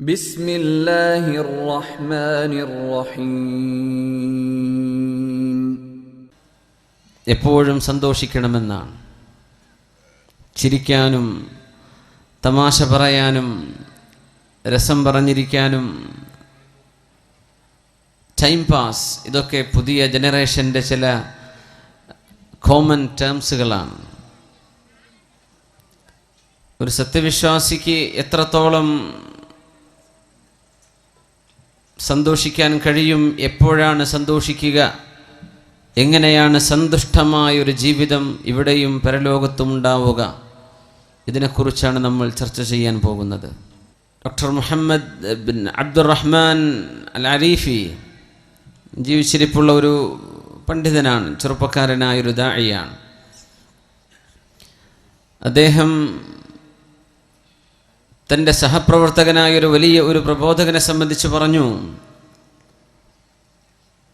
ബിസ്മില്ലാഹിർ റഹ്മാനിർ റഹീം എപ്പോഴും സന്തോഷിക്കണമെന്നാണ്. ചിരിക്കാനും തമാശ പറയാനും രസം പറഞ്ഞിരിക്കാനും ടൈം പാസ് ഇതൊക്കെ പുതിയ ജനറേഷന്റെ ചില കോമൺ ടേംസുകളാണ്. ഒരു സത്യവിശ്വാസിക്ക് എത്രത്തോളം സന്തോഷിക്കാൻ കഴിയും. എപ്പോഴാണ് സന്തോഷിക്കുക? എങ്ങനെയാണ് സന്തുഷ്ടമായൊരു ജീവിതം ഇവിടെയും പരലോകത്തും ഉണ്ടാവുക? ഇതിനെക്കുറിച്ചാണ് നമ്മൾ ചർച്ച ചെയ്യാൻ പോകുന്നത്. Doctor Muhammad bin Abdurrahman al Arifi ജീവിച്ചിരിപ്പുള്ള ഒരു പണ്ഡിതനാണ് ചെറുപ്പക്കാരനായൊരു ദാഴിയാണ് അദ്ദേഹം തന്റെ സഹപ്രവർത്തകനായ ഒരു വലിയ ഒരു പ്രബോധകനെ സംബന്ധിച്ച് പറഞ്ഞു.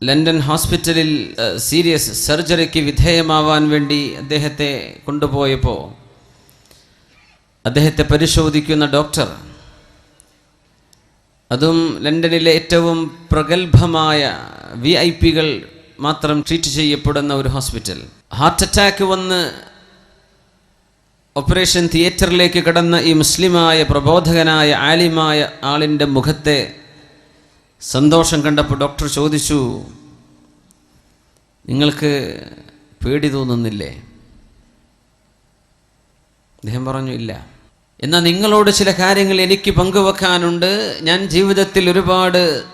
ലണ്ടൻ ഹോസ്പിറ്റലിൽ സീരിയസ് സർജറിക്ക് വിധേയമാവാൻ വേണ്ടി അദ്ദേഹത്തെ കൊണ്ടുപോയപ്പോൾ അദ്ദേഹത്തെ പരിശോധിക്കുന്ന ഡോക്ടർ അതും ലണ്ടനിലെ ഏറ്റവും പ്രഗത്ഭമായ വി ഐ പികൾ മാത്രം ട്രീറ്റ് ചെയ്യപ്പെടുന്ന ഒരു ഹോസ്പിറ്റൽ. ഹാർട്ട് അറ്റാക്ക് വന്ന് ഓപ്പറേഷൻ തിയേറ്ററിലേക്ക് കടന്ന ഈ മുസ്ലിമായ പ്രബോധകനായ ആലിമായ ആളിന്റെ മുഖത്തെ സന്തോഷം കണ്ടപ്പോൾ ഡോക്ടർ ചോദിച്ചു നിങ്ങൾക്ക് പേടി തോന്നുന്നില്ലേ? അദ്ദേഹം പറഞ്ഞു ഇല്ല. എന്നാൽ നിങ്ങളോട് ചില കാര്യങ്ങൾ എനിക്ക് പങ്കുവെക്കാനുണ്ട്. ഞാൻ ജീവിതത്തിൽ ഒരുപാട്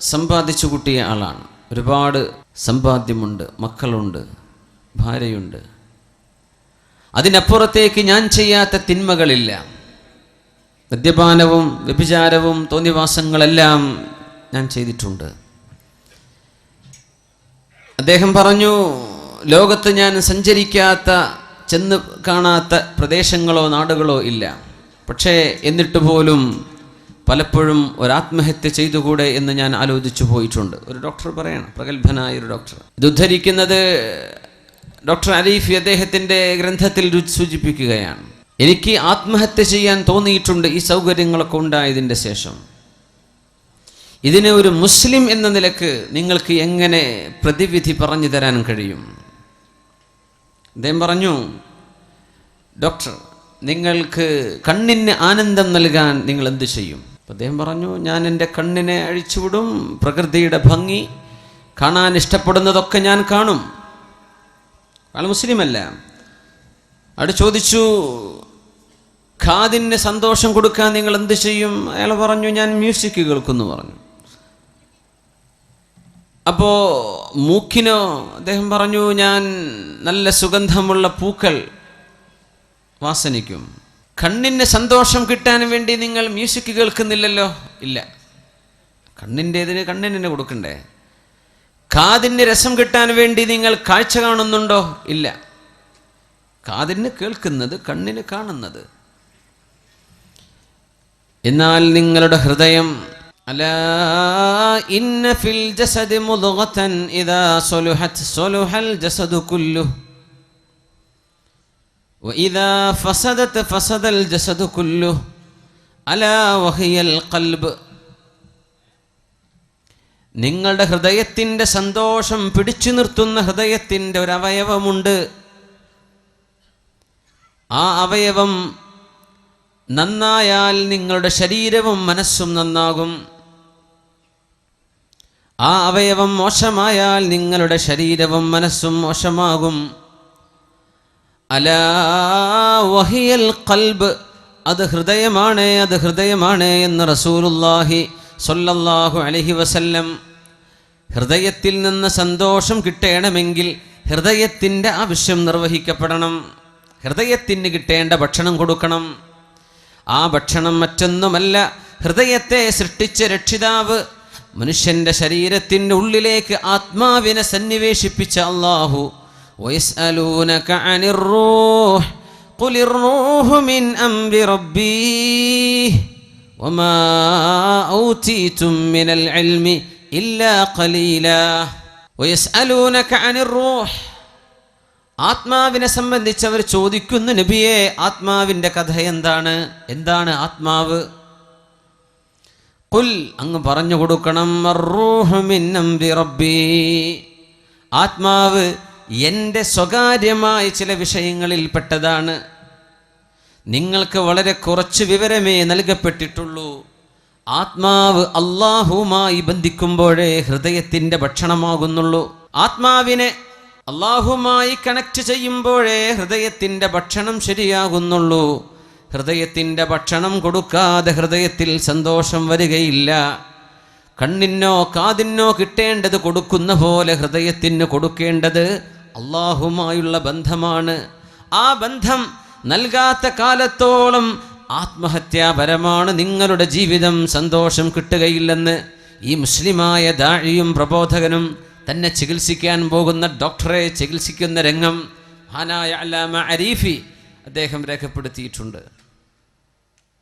സമ്പാദിച്ചു കൂട്ടിയ ആളാണ്. ഒരുപാട് സമ്പാദ്യമുണ്ട് മക്കളുണ്ട് ഭാര്യയുണ്ട്. അതിനപ്പുറത്തേക്ക് ഞാൻ ചെയ്യാത്ത തിന്മകളില്ല. മദ്യപാനവും വ്യഭിചാരവും തോന്നിവാസങ്ങളെല്ലാം ഞാൻ ചെയ്തിട്ടുണ്ട്. അദ്ദേഹം പറഞ്ഞു ലോകത്ത് ഞാൻ സഞ്ചരിക്കാത്ത ചെന്ന് കാണാത്ത പ്രദേശങ്ങളോ നാടുകളോ ഇല്ല. പക്ഷേ എന്നിട്ട് പോലും പലപ്പോഴും ഒരാത്മഹത്യ ചെയ്തുകൂടെ എന്ന് ഞാൻ ആലോചിച്ചു പോയിട്ടുണ്ട്. ഒരു ഡോക്ടർ പറയണം പ്രഗത്ഭനായ ഒരു ഡോക്ടർ. ഇത് ഉദ്ധരിക്കുന്നത് ഡോക്ടർ അരീഫി അദ്ദേഹത്തിന്റെ ഗ്രന്ഥത്തിൽ സൂചിപ്പിക്കുകയാണ്. എനിക്ക് ആത്മഹത്യ ചെയ്യാൻ തോന്നിയിട്ടുണ്ട് ഈ സൗകര്യങ്ങളൊക്കെ ഉണ്ടായതിന്റെ ശേഷം. ഇതിനെ ഒരു മുസ്ലിം എന്ന നിലയ്ക്ക് നിങ്ങൾക്ക് എങ്ങനെ പ്രതിവിധി പറഞ്ഞു തരാൻ കഴിയും? അദ്ദേഹം പറഞ്ഞു ഡോക്ടർ നിങ്ങൾക്ക് കണ്ണിന് ആനന്ദം നൽകാൻ നിങ്ങൾ എന്ത് ചെയ്യും? അദ്ദേഹം പറഞ്ഞു ഞാൻ എന്റെ കണ്ണിനെ അഴിച്ചുവിടും പ്രകൃതിയുടെ ഭംഗി കാണാൻ ഇഷ്ടപ്പെടുന്നതൊക്കെ ഞാൻ കാണും. ആൾ മുസ്ലിമല്ല. അവിടെ ചോദിച്ചു ഖാദിന് സന്തോഷം കൊടുക്കാൻ നിങ്ങൾ എന്ത് ചെയ്യും? അയാൾ പറഞ്ഞു ഞാൻ മ്യൂസിക് കേൾക്കുന്നു പറഞ്ഞു. അപ്പോൾ മൂക്കിനോ അദ്ദേഹം പറഞ്ഞു ഞാൻ നല്ല സുഗന്ധമുള്ള പൂക്കൾ വാസനിക്കും. കണ്ണിന് സന്തോഷം കിട്ടാൻ വേണ്ടി നിങ്ങൾ മ്യൂസിക് കേൾക്കുന്നില്ലല്ലോ? ഇല്ല. കണ്ണിന്റെ ഇതിന് കണ്ണിന് കൊടുക്കണ്ടേ? കാതിന് രസം കിട്ടാൻ വേണ്ടി നിങ്ങൾ കാഴ്ച കാണുന്നുണ്ടോ ഇല്ല കാതിന് കേൾക്കുന്നത് കണ്ണിന് കാണുന്നത് എന്നാൽ നിങ്ങളുടെ ഹൃദയം അലാ ഇന്ന ഫിൽ ജസദി മുദ്ഗതൻ ഇദാ സലുഹത് സലുഹൽ ജസദു കുല്ലുഹു وإذا فسدت فسد الجسد كله ألا وهي القلب നിങ്ങളുടെ ഹൃദയത്തിന്റെ സന്തോഷം പിടിച്ചു നിർത്തുന്ന ഹൃദയത്തിന്റെ ഒരു അവയവമുണ്ട്. ആ അവയവം നന്നായാൽ നിങ്ങളുടെ ശരീരവും മനസ്സും നന്നാകും. ആ അവയവം മോശമായാൽ നിങ്ങളുടെ ശരീരവും മനസ്സും മോശമാകും. അല വഹിയൽ കൽബ് അത് ഹൃദയമാണ് അത് ഹൃദയമാണ് എന്ന് റസൂലുല്ലാഹി സൊല്ലാഹു അലഹി വസല്ലം ഹൃദയത്തിൽ നിന്ന് സന്തോഷം കിട്ടണമെങ്കിൽ ഹൃദയത്തിൻ്റെ ആവശ്യം നിർവഹിക്കപ്പെടണം ഹൃദയത്തിന് കിട്ടേണ്ട ഭക്ഷണം കൊടുക്കണം ആ ഭക്ഷണം മറ്റൊന്നുമല്ല ഹൃദയത്തെ സൃഷ്ടിച്ച രക്ഷിതാവ് മനുഷ്യന്റെ ശരീരത്തിൻ്റെ ഉള്ളിലേക്ക് ആത്മാവിനെ സന്നിവേശിപ്പിച്ച അള്ളാഹു ويسألونك عن الروح قل الروح من أمر ربي وما أوتيتم من العلم إلا قليلا ويسألونك عن الروح ആത്മാവിനെ സംബന്ധിച്ച് അവർ ചോദിക്കുന്നു നബിയെ ആത്മാവിൻ്റെ കഥ എന്താണ് എന്താണ് ആത്മാവ് കുൽ അങ്ങ് പറഞ്ഞു കൊടുക്കണം "അർറൂഹു മിൻ അംരി റബ്ബീ." ആത്മാവ് എൻ്റെ സ്വകാര്യമായ ചില വിഷയങ്ങളിൽ പെട്ടതാണ് നിങ്ങൾക്ക് വളരെ കുറച്ച് വിവരമേ നൽകപ്പെട്ടിട്ടുള്ളൂ ആത്മാവ് അള്ളാഹുമായി ബന്ധിക്കുമ്പോഴേ ഹൃദയത്തിന്റെ ഭക്ഷണമാകുന്നുള്ളൂ. ആത്മാവിനെ അള്ളാഹുമായി കണക്ട് ചെയ്യുമ്പോഴേ ഹൃദയത്തിന്റെ ഭക്ഷണം ശരിയാകുന്നുള്ളൂ. ഹൃദയത്തിന്റെ ഭക്ഷണം കൊടുക്കാതെ ഹൃദയത്തിൽ സന്തോഷം വരികയില്ല. കണ്ണിനോ കാതിനോ കിട്ടേണ്ടത് കൊടുക്കുന്ന പോലെ ഹൃദയത്തിന് കൊടുക്കേണ്ടത് അള്ളാഹുമായുള്ള ബന്ധമാണ്. ആ ബന്ധം നൽകാത്ത കാലത്തോളം ആത്മഹത്യാപരമാണ് നിങ്ങളുടെ ജീവിതം. സന്തോഷം കിട്ടുകയില്ലെന്ന് ഈ മുസ്ലിമായ ദാഴിയും പ്രബോധകനും തന്നെ ചികിത്സിക്കാൻ പോകുന്ന ഡോക്ടറെ ചികിത്സിക്കുന്ന രംഗം. മഹാനായ അല്ലാമ അരീഫി അദ്ദേഹം രേഖപ്പെടുത്തിയിട്ടുണ്ട്.